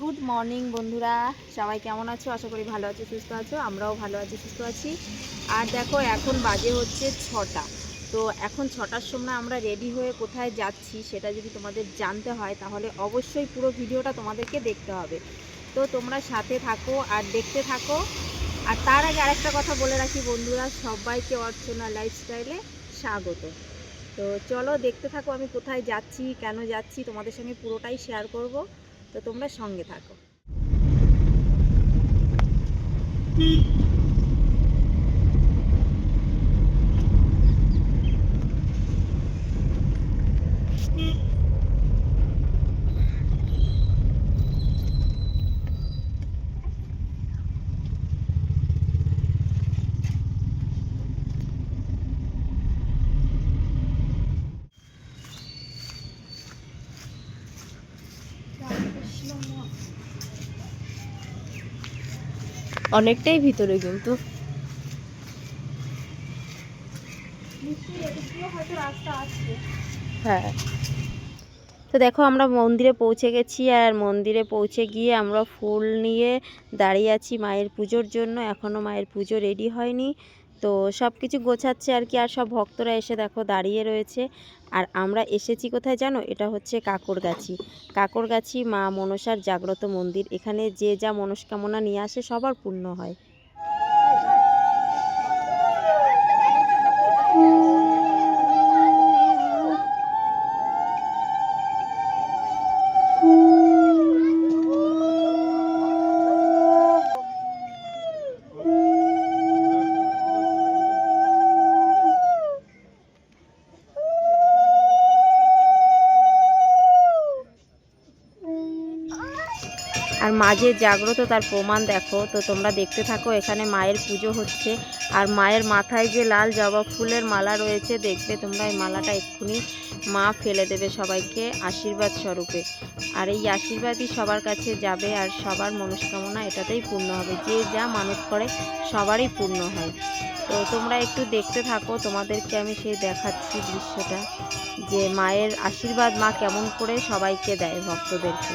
Good morning বন্ধুরা। সবাই কেমন আছো? আশা করি ভালো আছো, সুস্থ আছো। আমরাও ভালো আছি, সুস্থ আছি। আর দেখো, এখন বাজে হচ্ছে ছটা। তো এখন ছটার সময় আমরা রেডি হয়ে কোথায় যাচ্ছি সেটা যদি তোমাদের জানতে হয়, তাহলে অবশ্যই পুরো ভিডিওটা তোমাদেরকে দেখতে হবে। তো তোমরা সাথে থাকো আর দেখতে থাকো। আর তার আগে আরেকটা কথা বলে রাখি বন্ধুরা, সবাইকে অর্চনা লাইফস্টাইলে স্বাগত। তো চলো দেখতে থাকো আমি কোথায় যাচ্ছি, কেন যাচ্ছি, তোমাদের সঙ্গে পুরোটাই শেয়ার করব। তো তোমরা সঙ্গে থাকো। অনেকটাই ভিতরে কিন্তু। হ্যাঁ। তো দেখো আমরা মন্দিরে পৌঁছে গেছি আর মন্দিরে পৌঁছে গিয়ে আমরা ফুল নিয়ে দাঁড়িয়ে আছি মায়ের পুজোর জন্য। এখনও মায়ের পুজো রেডি হয়নি। তো সব কিছু গোছাচ্ছে আর কি, আর সব ভক্তরা এসে দেখো দাঁড়িয়ে রয়েছে। আর আমরা এসেছি কোথায় জানো? এটা হচ্ছে কাকরগাছি। কাকরগাছি মা মনসার জাগ্রত মন্দির। এখানে যে যা মনস্কামনা নিয়ে আসে সবার পূর্ণ হয়। আর মাঝে জাগ্রত তার প্রমাণ দেখো, তো তোমরা দেখতে থাকো, এখানে মায়ের পুজো হচ্ছে। আর মায়ের মাথায় যে লাল জবা ফুলের মালা রয়েছে, দেখবে তোমরা এই মালাটা এক্ষুনি মা ফেলে দেবে সবাইকে আশীর্বাদ স্বরূপে। আর এই আশীর্বাদই সবার কাছে যাবে আর সবার মনস্কামনা এটাতেই পূর্ণ হবে। যে যা মানত করে, সবারই পূর্ণ হয়। তো তোমরা একটু দেখতে থাকো, তোমাদেরকে আমি সেই দেখাচ্ছি দৃশ্যটা। যে মায়ের আশীর্বাদ মা কেমন করে সবাইকে দেয় ভক্তদেরকে।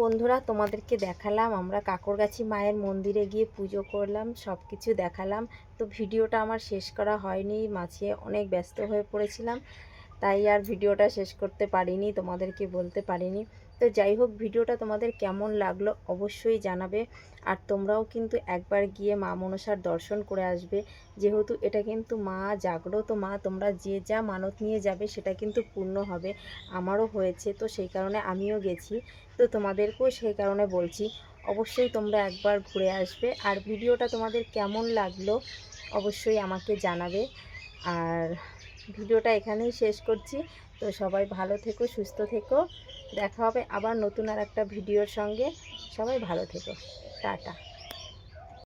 বন্ধুরা, তোমাদেরকে দেখালাম, আমরা কাকরগাছি মায়ের মন্দিরে গিয়ে পুজো করলাম সব কিছু দেখালাম। তো ভিডিওটা আমার শেষ করা হয়নি, মাঝে অনেক ব্যস্ত হয়ে পড়েছিলাম, তাই আর ভিডিওটা শেষ করতে পারিনি, তোমাদেরকে বলতে পারিনি। তো যাই হোক, ভিডিওটা তোমাদের কেমন লাগল অবশ্যই জানাবে। আর তোমরাও কিন্তু একবার গিয়ে মা মনসার দর্শন করে আসবে। যেহেতু এটা কিন্তু মা জাগ্রত মা, তোমরা যে যা মানত নিয়ে যাবে সেটা কিন্তু পূর্ণ হবে। আমারও হয়েছে, তো সেই কারণে আমিও গেছি। তো তোমাদেরকেও সেই কারণে বলছি, অবশ্যই তোমরা একবার ঘুরে আসবে। আর ভিডিওটা তোমাদের কেমন লাগল অবশ্যই আমাকে জানাবে। আর ভিডিওটা এখানেই শেষ করছি। তো সবাই ভালো থেকো, সুস্থ থেকো। দেখা হবে আবার নতুন আর একটা ভিডিওর সঙ্গে। সবাই ভালো থেকো। টাটা।